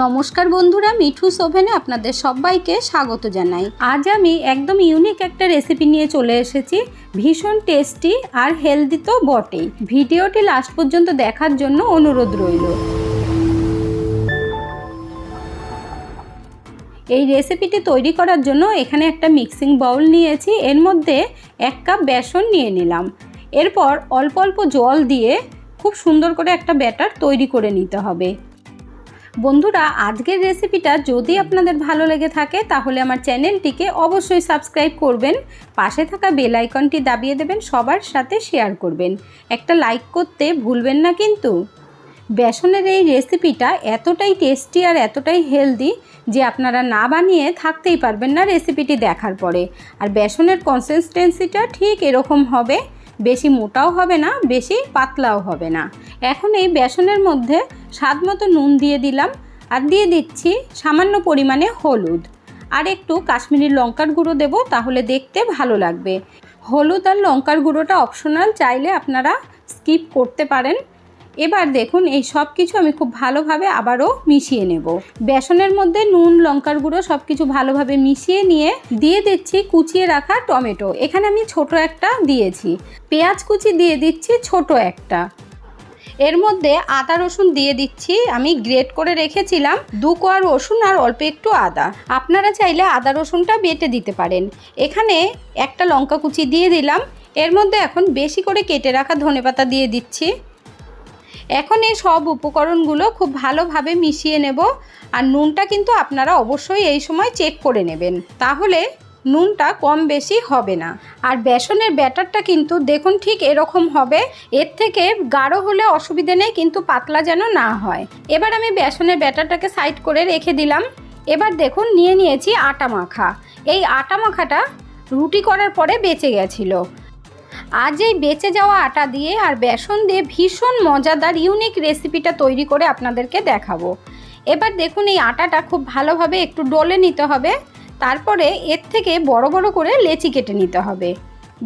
নমস্কার বন্ধুরা, মিঠু সোভেনে আপনাদের সবাইকে স্বাগত জানাই। আজ আমি একদম ইউনিক একটা রেসিপি নিয়ে চলে এসেছি। ভীষণ টেস্টি আর হেলদি তো বটেই। ভিডিওটি লাস্ট পর্যন্ত দেখার জন্য অনুরোধ রইল। এই রেসিপিটি তৈরি করার জন্য এখানে একটা মিক্সিং বাউল নিয়েছি। এর মধ্যে এক কাপ বেসন নিয়ে নিলাম। এরপর অল্প অল্প জল দিয়ে খুব সুন্দর করে একটা ব্যাটার তৈরি করে নিতে হবে। বন্ধুরা, আজকের রেসিপিটা যদি আপনাদের ভালো লেগে থাকে, তাহলে আমার চ্যানেলটিকে অবশ্যই সাবস্ক্রাইব করবেন, পাশে থাকা বেল আইকনটি দাবিয়ে দেবেন, সবার সাথে শেয়ার করবেন। একটা লাইক করতে ভুলবেন না কিন্তু। বেসনের এই রেসিপিটা এতটাই টেস্টি আর এতটাই হেলদি যে আপনারা না বানিয়ে থাকতেই পারবেন না রেসিপিটি দেখার পরে। আর বেসনের কনসিস্টেন্সিটা ঠিক এরকম হবে বেশি মোটাও হবে না, বেশি পাতলাও হবে না। এখন এই বেসনের মধ্যে স্বাদ মতো নুন দিয়ে দিলাম আর দিয়ে দিচ্ছি সামান্য পরিমাণে হলুদ। আর একটু কাশ্মীরি লঙ্কার গুঁড়ো দেবো, তাহলে দেখতে ভালো লাগবে। হলুদ আর লঙ্কার গুঁড়োটা অপশনাল, চাইলে আপনারা স্কিপ করতে পারেন। এবার দেখুন এই সব কিছু আমি খুব ভালোভাবে আবারও মিশিয়ে নেব। বেসনের মধ্যে নুন, লঙ্কার গুঁড়ো সব কিছু ভালোভাবে মিশিয়ে নিয়ে দিয়ে দিচ্ছি কুচিয়ে রাখা টমেটো। এখানে আমি ছোট একটা দিয়েছি। পেঁয়াজ কুচি দিয়ে দিচ্ছি ছোট একটা। এর মধ্যে আদা, রসুন দিয়ে দিচ্ছি। আমি গ্রেট করে রেখেছিলাম দু কোয়া রসুন আর অল্প একটু আদা। আপনারা চাইলে আদা, রসুনটা বেটে দিতে পারেন। এখানে একটা লঙ্কা কুচি দিয়ে দিলাম। এর মধ্যে এখন বেশি করে কেটে রাখা ধনেপাতা দিয়ে দিচ্ছি। এখন এই সব উপকরণগুলো খুব ভালোভাবে মিশিয়ে নেব আর নুনটা কিন্তু আপনারা অবশ্যই এই সময় চেক করে নেবেন। তাহলে নুনটা কম বেশি হবে না। আর বেসনের ব্যাটারটা কিন্তু দেখুন ঠিক এরকম হবে, এর থেকে গাঢ় হলে অসুবিধে নেই কিন্তু পাতলা যেন না হয়। এবার আমি বেসনের ব্যাটারটাকে সাইড করে রেখে দিলাম। এবার দেখুন নিয়ে নিয়েছি আটা মাখা। এই আটা মাখাটা রুটি করার পরে বেঁচে গেছিল। আজ এই বেঁচে যাওয়া আটা দিয়ে আর বেসন দিয়ে ভীষণ মজাদার ইউনিক রেসিপিটা তৈরি করে আপনাদেরকে দেখাবো। এবার দেখুন এই আটাটা খুব ভালোভাবে একটু ডলে নিতে হবে, তারপরে এর থেকে বড় বড় করে লেচি কেটে নিতে হবে।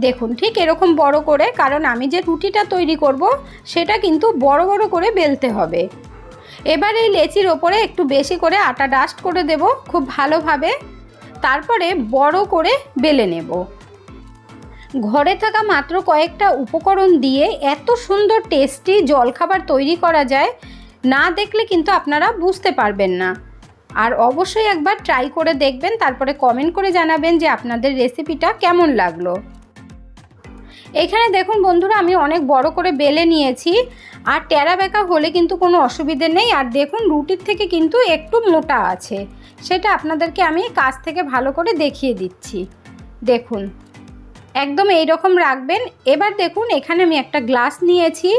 দেখুন, ঠিক এরকম বড় করে, কারণ আমি যে রুটিটা তৈরি করব, সেটা কিন্তু বড় বড় করে বেলতে হবে। এবার এই লেচির ওপরে একটু বেশি করে আটা ডাস্ট করে দেব খুব ভালোভাবে, তারপরে বড় করে বেলে নেব। ঘরে থাকা মাত্র কয়েকটা উপকরণ দিয়ে এত সুন্দর টেস্টি জলখাবার তৈরি করা যায়, না দেখলে কিন্তু আপনারা বুঝতে পারবেন না। আর অবশ্যই একবার ট্রাই করে দেখবেন, তারপরে কমেন্ট করে জানাবেন যে আপনাদের রেসিপিটা কেমন লাগল। এখানে দেখুন বন্ধুরা, আমি অনেক বড় করে বেলে নিয়েছি, আর টেরা বেঁকা হলে কিন্তু কোনো অসুবিধে নেই। আর দেখুন রুটির থেকে কিন্তু একটু মোটা আছে, সেটা আপনাদেরকে আমি কাছ থেকে ভালো করে দেখিয়ে দিচ্ছি। দেখুন। একদম এই রকম রাখবেন। এবার দেখুন, এখানে আমি একটা গ্লাস নিয়েছি।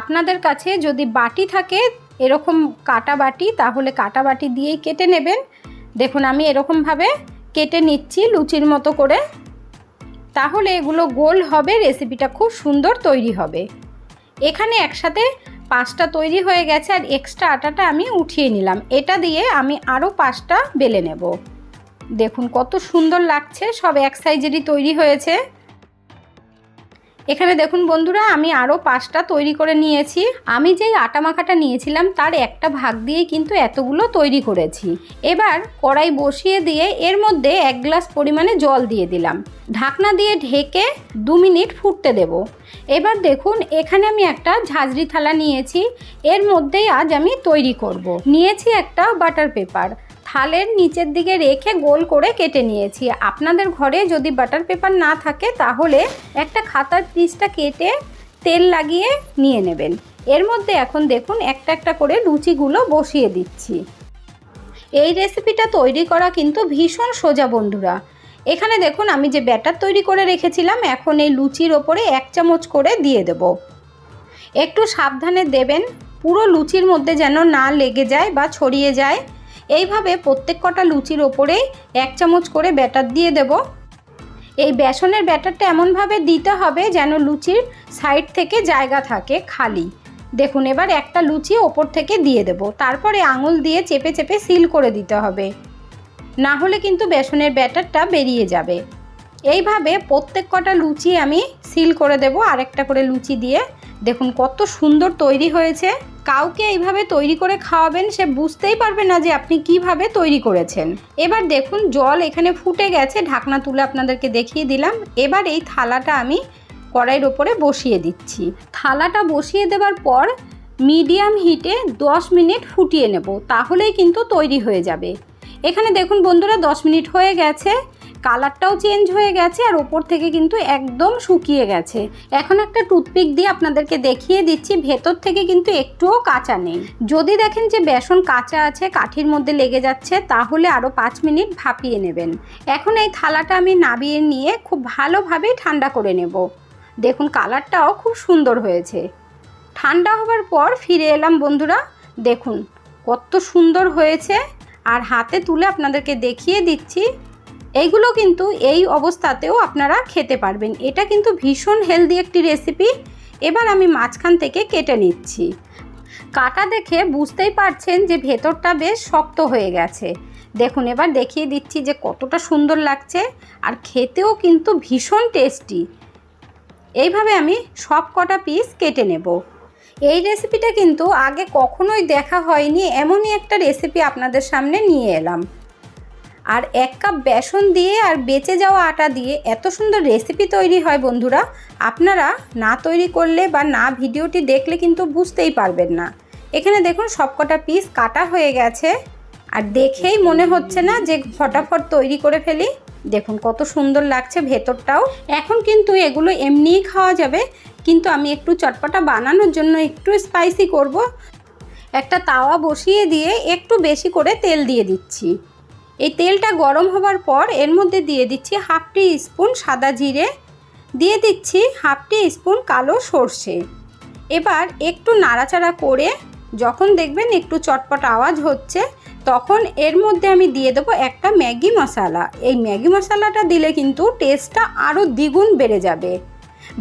আপনাদের কাছে যদি বাটি থাকে, এরকম কাটা বাটি, তাহলে কাটা বাটি দিয়েই কেটে নেবেন। দেখুন, আমি এরকমভাবে কেটে নিচ্ছি লুচির মতো করে। তাহলে এগুলো গোল হবে, রেসিপিটা খুব সুন্দর তৈরি হবে। এখানে একসাথে পাঁচটা তৈরি হয়ে গেছে, আর এক্সট্রা আটাটা আমি উঠিয়ে নিলাম। এটা দিয়ে আমি আরও পাঁচটা বেলে নেব। দেখুন, কত সুন্দর লাগছে, সব এক সাইজেরই তৈরি হয়েছে। এখানে দেখুন বন্ধুরা, আমি আরও পাঁচটা তৈরি করে নিয়েছি। আমি যেই আটা মাখাটা নিয়েছিলাম, তার একটা ভাগ দিয়ে কিন্তু এতগুলো তৈরি করেছি। এবার কড়াই বসিয়ে দিয়ে এর মধ্যে এক গ্লাস পরিমাণে জল দিয়ে দিলাম। ঢাকনা দিয়ে ঢেকে দু মিনিট ফুটতে দেব। এবার দেখুন, এখানে আমি একটা ঝাঁঝরি থালা নিয়েছি। এর মধ্যেই আজ আমি তৈরি করব। নিয়েছি একটা বাটার পেপার। থালের নিচের দিকে রেখে গোল করে কেটে নিয়েছি। আপনাদের ঘরে যদি বাটার পেপার না থাকে, তাহলে একটা খাতার পিসটা কেটে তেল লাগিয়ে নিয়ে নেবেন। এর মধ্যে এখন দেখুন, একটা একটা করে লুচিগুলো বসিয়ে দিচ্ছি। এই রেসিপিটা তৈরি করা কিন্তু ভীষণ সোজা, বন্ধুরা। এখানে দেখুন, আমি যে ব্যাটার তৈরি করে রেখেছিলাম, এখন এই লুচির ওপরে এক চামচ করে দিয়ে দেব। একটু সাবধানে দেবেন, পুরো লুচির মধ্যে যেন না লেগে যায় বা ছড়িয়ে যায়। এইভাবে প্রত্যেক কটা লুচির ওপরেই এক চামচ করে ব্যাটার দিয়ে দেব। এই বেসনের ব্যাটারটা এমনভাবে দিতে হবে যেন লুচির সাইড থেকে জায়গা থাকে খালি। দেখুন, এবার একটা লুচি ওপর থেকে দিয়ে দেব। তারপরে আঙুল দিয়ে চেপে চেপে সিল করে দিতে হবে। না হলে কিন্তু বেসনের ব্যাটারটা বেরিয়ে যাবে। এইভাবে প্রত্যেক কটা লুচি আমি সিল করে দেব। আরেকটা করে লুচি দিয়ে। দেখুন, কত সুন্দর তৈরি হয়েছে। কাউকে এইভাবে তৈরি করে খাওয়াবেন, সে বুঝতেই পারবে না যে আপনি কীভাবে তৈরি করেছেন। এবার দেখুন, জল এখানে ফুটে গেছে, ঢাকনা তুলে আপনাদেরকে দেখিয়ে দিলাম। এবার এই থালাটা আমি কড়াইয়ের ওপরে বসিয়ে দিচ্ছি। থালাটা বসিয়ে দেওয়ার পর মিডিয়াম হিটে 10 মিনিট ফুটিয়ে নেব, তাহলেই কিন্তু তৈরি হয়ে যাবে। এখানে দেখুন বন্ধুরা 10 মিনিট হয়ে গেছে। কালারটাও চেঞ্জ হয়ে গেছে আর ওপর থেকে কিন্তু একদম শুকিয়ে গেছে। এখন একটা টুথপিক দিয়ে আপনাদেরকে দেখিয়ে দিচ্ছি, ভেতর থেকে কিন্তু একটুও কাঁচা নেই। যদি দেখেন যে বেসন কাঁচা আছে, কাঠির মধ্যে লেগে যাচ্ছে, তাহলে আরও পাঁচ মিনিট ভাপিয়ে নেবেন। এখন এই থালাটা আমি নাবিয়ে নিয়ে খুব ভালোভাবেই ঠান্ডা করে নেব। দেখুন, কালারটাও খুব সুন্দর হয়েছে। ঠান্ডা হবার পর ফিরে এলাম বন্ধুরা, দেখুন কত সুন্দর হয়েছে। আর হাতে তুলে আপনাদেরকে দেখিয়ে দিচ্ছি এইগুলো কিন্তু এই অবস্থাতেও আপনারা খেতে পারবেন। এটা কিন্তু ভীষণ হেলদি একটি রেসিপি এবার আমি মাঝখান থেকে কেটে নিচ্ছি। কাটা দেখে বুঝতেই পারছেন যে ভেতরটা বেশ শক্ত হয়ে গেছে। দেখুন, এবার দেখিয়ে দিচ্ছি যে কতটা সুন্দর লাগছে আর খেতেও কিন্তু ভীষণ টেস্টি এইভাবে আমি সব কটা পিস কেটে নেব। এই রেসিপিটা কিন্তু আগে কখনোই দেখা হয়নি, এমনই একটা রেসিপি আপনাদের সামনে নিয়ে এলাম। আর এক কাপ বেসন দিয়ে আর বেঁচে যাওয়া আটা দিয়ে এত সুন্দর রেসিপি তৈরি হয় বন্ধুরা। আপনারা না তৈরি করলে বা না ভিডিওটি দেখলে কিন্তু বুঝতেই পারবেন না। এখানে দেখুন সবকটা পিস কাটা হয়ে গেছে। আর দেখেই মনে হচ্ছে না যে ফটাফট তৈরি করে ফেলি। দেখুন কত সুন্দর লাগছে ভেতরটাও। এখন কিন্তু এগুলো এমনিই খাওয়া যাবে। কিন্তু আমি একটু চটপটা বানানোর জন্য একটু স্পাইসি করব। একটা তাওয়া বসিয়ে দিয়ে একটু বেশি করে তেল দিয়ে দিচ্ছি। এই তেলটা গরম হবার পর এর মধ্যে দিয়ে দিচ্ছি হাফ টি স্পুন সাদা জিরে। দিয়ে দিচ্ছি হাফ টি স্পুন কালো সর্ষে। এবার একটু নাড়াচাড়া করে যখন দেখবেন একটু চটপট আওয়াজ হচ্ছে, তখন এর মধ্যে আমি দিয়ে দেবো একটা ম্যাগি মশলা। এই ম্যাগি মশলাটা দিলে কিন্তু টেস্টটা আরও দ্বিগুণ বেড়ে যাবে।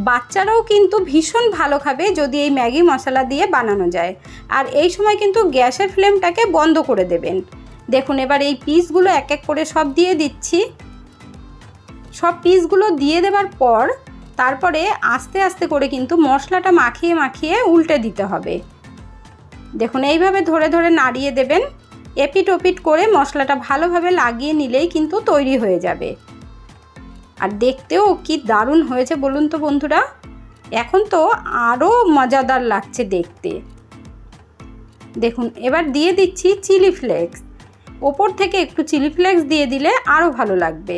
বাচ্চারাও কিন্তু ভীষণ ভালো খাবে যদি এই ম্যাগি মশলা দিয়ে বানানো যায়। আর এই সময় কিন্তু গ্যাসের ফ্লেমটাকে বন্ধ করে দেবেন। দেখুন, এবার এই পিসগুলো এক এক করে সব দিয়ে দিচ্ছি। সব পিসগুলো দিয়ে দেওয়ার পর তারপরে আস্তে আস্তে করে কিন্তু মশলাটা মাখিয়ে মাখিয়ে উল্টে দিতে হবে। দেখুন, এইভাবে ধরে ধরে নাড়িয়ে দেবেন। এপিট ওপিট করে মশলাটা ভালোভাবে লাগিয়ে নিলেই কিন্তু তৈরি হয়ে যাবে। আর দেখতেও কি দারুণ হয়েছে বলুন তো বন্ধুরা। এখন তো আরও মজাদার লাগছে দেখতে। দেখুন, এবার দিয়ে দিচ্ছি চিলি ফ্লেক্স। ওপর থেকে একটু চিলি ফ্লেক্স দিয়ে দিলে আরও ভালো লাগবে।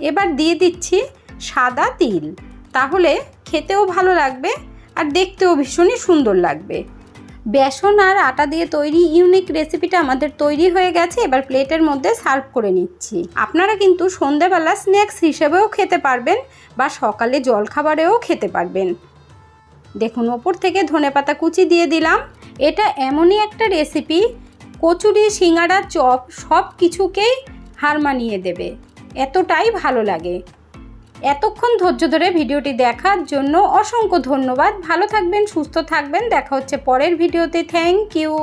এবার দিয়ে দিচ্ছি সাদা তিল। তাহলে খেতেও ভালো লাগবে আর দেখতেও ভীষণই সুন্দর লাগবে। বেসন আর আটা দিয়ে তৈরি ইউনিক রেসিপিটা আমাদের তৈরি হয়ে গেছে, এবার প্লেটের মধ্যে সার্ভ করে নিচ্ছি। আপনারা কিন্তু সন্ধেবেলা স্ন্যাক্স হিসেবেও খেতে পারবেন বা সকালে জলখাবারেও খেতে পারবেন। দেখুন, ওপর থেকে ধনেপাতা কুচি দিয়ে দিলাম। এটা এমনই একটা রেসিপি কচুরি, সিঙ্গাড়া, চপ সব কিছুকেই হার মানিয়ে দেবে। এতটাই ভালো লাগে। এতক্ষণ ধৈর্য ধরে ভিডিওটি দেখার জন্য অসংখ্য ধন্যবাদ। ভালো থাকবেন, সুস্থ থাকবেন। দেখা হচ্ছে পরের ভিডিওতে। Thank you.